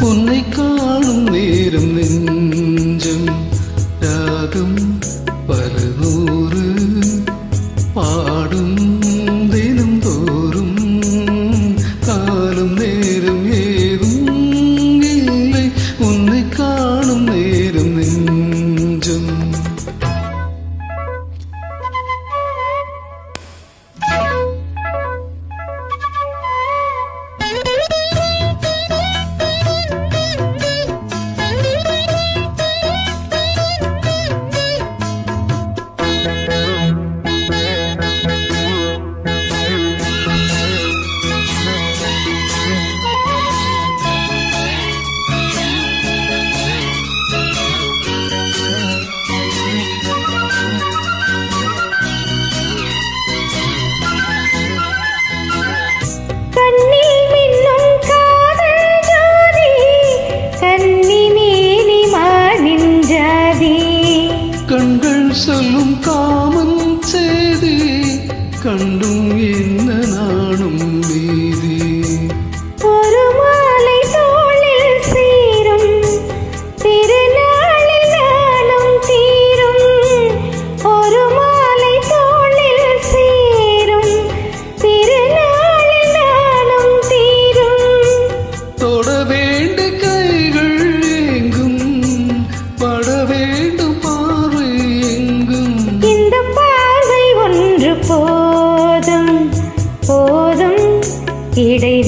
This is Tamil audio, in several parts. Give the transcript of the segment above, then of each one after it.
உன்னை காணும் நேரம் கிடை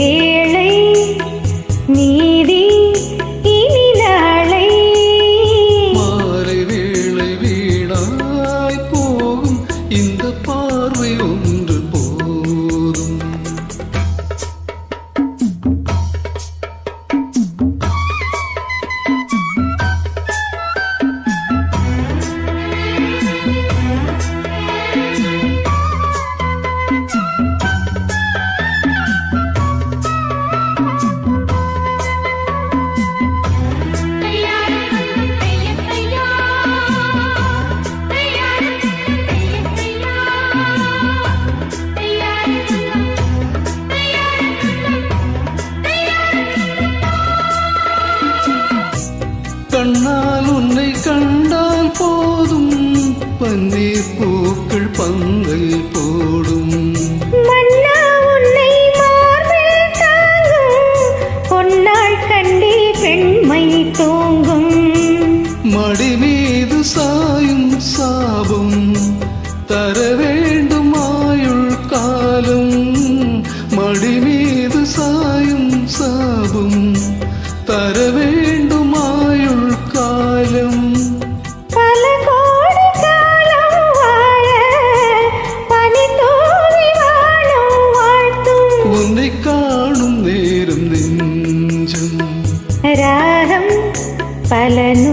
கண்ணால் உன்னை கண்டால் போதும். பன்னீர் பூக்கள் பந்தல் போடும். மடி மீது சாயும் சாபம். தர வேண்டும் ஆயுள் காலம். மடி மீது சாயும் சாபம். தர வேண்டும் பலனு